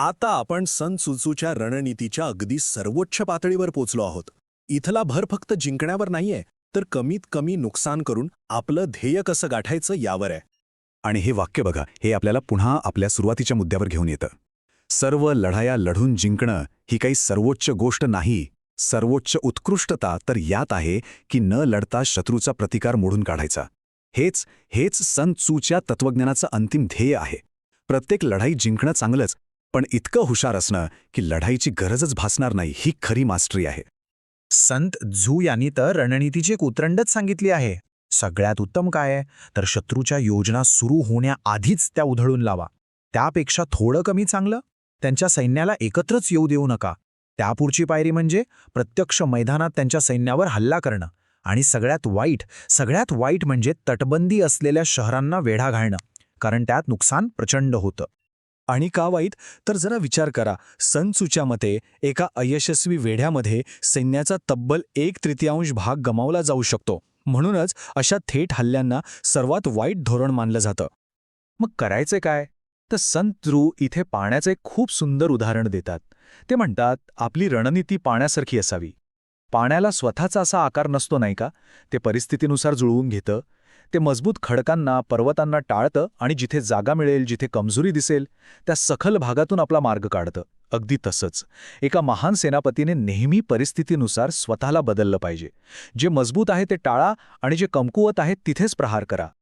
आता आपण सन सुचूच्या रणनीतीच्या अगदी सर्वोच्च पातळीवर पोचलो आहोत. इथला भर फक्त जिंकण्यावर नाहीये तर कमीत कमी नुकसान करून आपलं ध्येय कसं गाठायचं यावर आहे. आणि हे वाक्य बघा हे आपल्याला पुन्हा आपल्या सुरुवातीच्या मुद्द्यावर घेऊन येतं. सर्व लढाया लढून जिंकणं ही काही सर्वोच्च गोष्ट नाही. सर्वोच्च उत्कृष्टता तर यात आहे की न लढता शत्रूचा प्रतिकार मोडून काढायचा. हेच हेच सन चूच्या तत्वज्ञानाचं अंतिम ध्येय आहे. प्रत्येक लढाई जिंकणं चांगलंच पण इतकं हुशार असणं की लढाईची गरजच भासणार नाही ही खरी मास्टरी आहे. संत झू यांनी तर रणनीतीची एक उतरंडच सांगितली आहे. सगळ्यात उत्तम काय तर शत्रूच्या योजना सुरू होण्याआधीच त्या उधळून लावा. त्यापेक्षा थोडं कमी चांगलं? त्यांच्या सैन्याला एकत्रच येऊ देऊ नका. त्यापुढची पायरी म्हणजे प्रत्यक्ष मैदानात त्यांच्या सैन्यावर हल्ला करणं आणि सगळ्यात वाईट सगळ्यात वाईट म्हणजे तटबंदी असलेल्या शहरांना वेढा घालणं कारण त्यात नुकसान प्रचंड होतं. आणि का वाईट? तर जरा विचार करा. सन चूच्या मते एका अयशस्वी वेढ्यामध्ये सैन्याचा तब्बल एक तृतीयांश भाग गमावला जाऊ शकतो. म्हणूनच अशा थेट हल्ल्यांना सर्वात वाईट धोरण मानलं जातं. मग करायचे काय? तर संत ध्रुव इथे पाण्याचे एक खूप सुंदर उदाहरण देतात. ते म्हणतात आपली रणनीती पाण्यासारखी असावी. पाण्याला स्वतःचा असा आकार नसतो नाही का? ते परिस्थितीनुसार जुळवून घेतं. ते मजबूत खडकांना पर्वतांना टाळतं आणि जिथे जागा मिळेल जिथे कमजोरी दिसेल त्या सखल भागातून आपला मार्ग काढतं. अगदी तसंच. एका महान सेनापतीने नेहमी परिस्थितीनुसार स्वतःला बदललं पाहिजे. जे मजबूत आहे ते टाळा आणि जे कमकुवत आहे तिथेच प्रहार करा.